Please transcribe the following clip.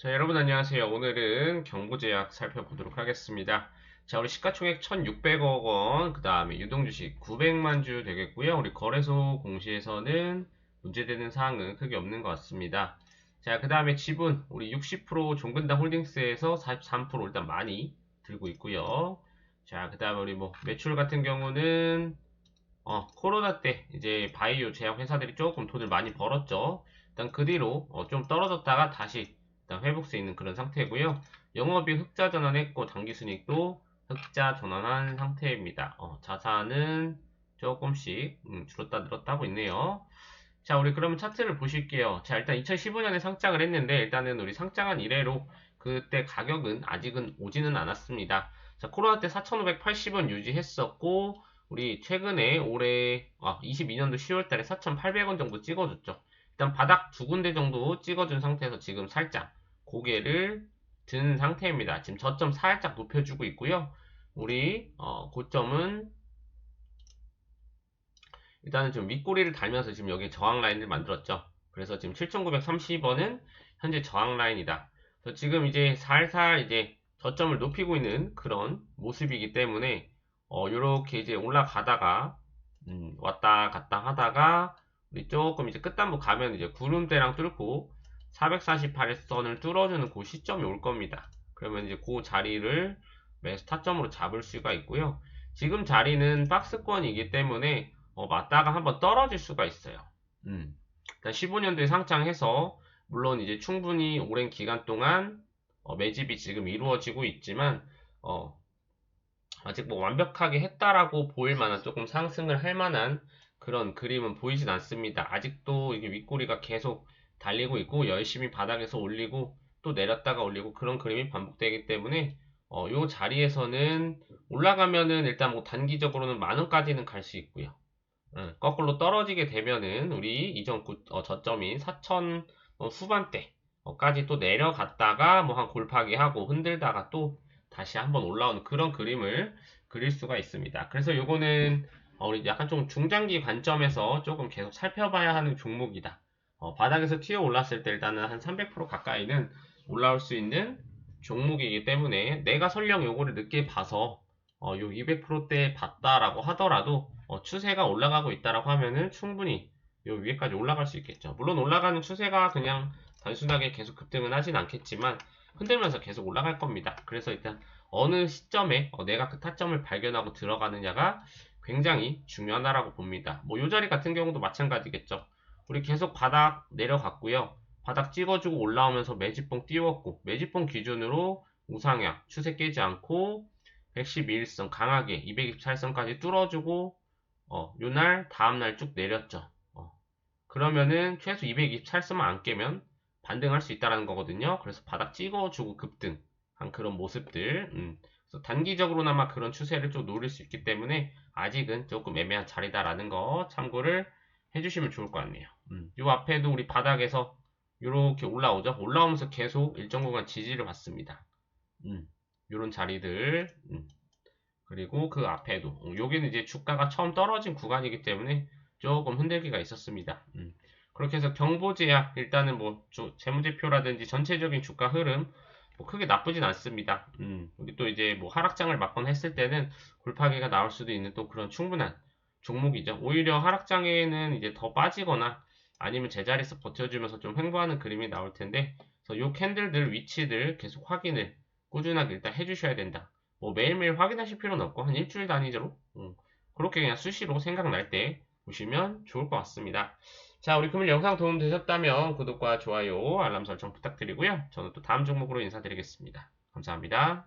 자, 여러분 안녕하세요. 오늘은 경보제약 살펴보도록 하겠습니다. 자, 우리 시가총액 1,600억 원, 그 다음에 유동주식 900만 주 되겠고요. 우리 거래소 공시에서는 문제되는 사항은 크게 없는 것 같습니다. 자, 그 다음에 지분, 우리 60% 종근당 홀딩스에서 43% 일단 많이 들고 있고요. 자, 그 다음에 우리 뭐 매출 같은 경우는 어, 코로나 때 이제 바이오 제약 회사들이 조금 돈을 많이 벌었죠. 일단 그 뒤로 어, 좀 떨어졌다가 다시 일단 회복세 있는 그런 상태고요. 영업이 흑자 전환했고 당기순이익도 흑자 전환한 상태입니다. 어, 자산은 조금씩 음, 줄었다 늘었다 하고 있네요. 자, 우리 그러면 차트를 보실게요. 자, 일단 2015년에 상장을 했는데 일단은 우리 상장한 이래로 그때 가격은 아직은 오지는 않았습니다. 자, 코로나 때 4,580원 유지했었고 우리 최근에 올해 아, 22년도 10월 달에 4,800원 정도 찍어줬죠. 일단 바닥 두 군데 정도 찍어준 상태에서 지금 살짝 고개를 든 상태입니다. 지금 저점 살짝 높여주고 있고요. 우리 어, 고점은 일단은 좀 윗꼬리를 달면서 지금 여기 저항 라인을 만들었죠. 그래서 지금 7,930원은 현재 저항 라인이다. 그래서 지금 이제 살살 이제 저점을 높이고 있는 그런 모습이기 때문에 어, 요렇게 이제 올라가다가 음, 왔다 갔다 하다가 우리 조금 이제 끝단부 가면 이제 구름대랑 뚫고 448선을 뚫어주는 그 시점이 올 겁니다. 그러면 이제 그 자리를 매수 타점으로 잡을 수가 있고요. 지금 자리는 박스권이기 때문에 어, 맞다가 한번 떨어질 수가 있어요. 음. 15년도에 상장해서 물론 이제 충분히 오랜 기간 동안 어, 매집이 지금 이루어지고 있지만 어, 아직 뭐 완벽하게 했다라고 보일 만한 조금 상승을 할 만한 그런 그림은 보이진 않습니다. 아직도 이게 윗꼬리가 계속 달리고 있고 열심히 바닥에서 올리고 또 내렸다가 올리고 그런 그림이 반복되기 때문에 어, 요 자리에서는 올라가면은 일단 뭐 단기적으로는 만 원까지는 갈 수 있고요. 어, 거꾸로 떨어지게 되면은 우리 이전 구, 어, 저점인 4천 후반대까지 또 내려갔다가 뭐 한 골파기 하고 흔들다가 또 다시 한번 올라오는 그런 그림을 그릴 수가 있습니다. 그래서 요거는 어, 우리 약간 좀 중장기 관점에서 조금 계속 살펴봐야 하는 종목이다. 어, 바닥에서 튀어 올랐을 때 일단은 한 300% 가까이는 올라올 수 있는 종목이기 때문에 내가 설령 요거를 늦게 봐서 어, 요 200%대 봤다라고 하더라도 어, 추세가 올라가고 있다라고 하면은 충분히 요 위에까지 올라갈 수 있겠죠. 물론 올라가는 추세가 그냥 단순하게 계속 급등은 하진 않겠지만 흔들면서 계속 올라갈 겁니다. 그래서 일단 어느 시점에 어, 내가 그 타점을 발견하고 들어가느냐가 굉장히 중요하다라고 봅니다. 뭐 요 자리 같은 경우도 마찬가지겠죠. 우리 계속 바닥 내려갔고요. 바닥 찍어주고 올라오면서 매집봉 띄웠고 매집봉 기준으로 우상향 추세 깨지 않고 111선 강하게 224선까지 뚫어주고 어, 요날 다음날 쭉 내렸죠. 어, 그러면은 최소 224선만 안 깨면 반등할 수 있다는 거거든요. 그래서 바닥 찍어주고 급등 한 그런 모습들 음, 단기적으로나마 그런 추세를 좀 노릴 수 있기 때문에 아직은 조금 애매한 자리다라는 거 참고를 해주시면 좋을 것 같네요. 음, 요 앞에도 우리 바닥에서 이렇게 올라오죠. 올라오면서 계속 일정 구간 지지를 받습니다. 음, 요런 자리들 음, 그리고 그 앞에도 어, 여기는 이제 주가가 처음 떨어진 구간이기 때문에 조금 흔들기가 있었습니다. 음, 그렇게 해서 경보제약 일단은 뭐 재무제표라든지 전체적인 주가 흐름 뭐 크게 나쁘진 않습니다. 음, 여기 또 이제 뭐 하락장을 맞거나 했을 때는 골파기가 나올 수도 있는 또 그런 충분한 종목이죠. 오히려 하락장에는 이제 더 빠지거나 아니면 제자리에서 버텨주면서 좀 횡보하는 그림이 나올 텐데 그래서 요 캔들들 위치들 계속 확인을 꾸준하게 일단 해주셔야 된다. 뭐 매일매일 확인하실 필요는 없고 한 일주일 단위로 음, 그렇게 그냥 수시로 생각날 때 보시면 좋을 것 같습니다. 자, 우리 금일 영상 도움 되셨다면 구독과 좋아요, 알람 설정 부탁드리고요. 저는 또 다음 종목으로 인사드리겠습니다. 감사합니다.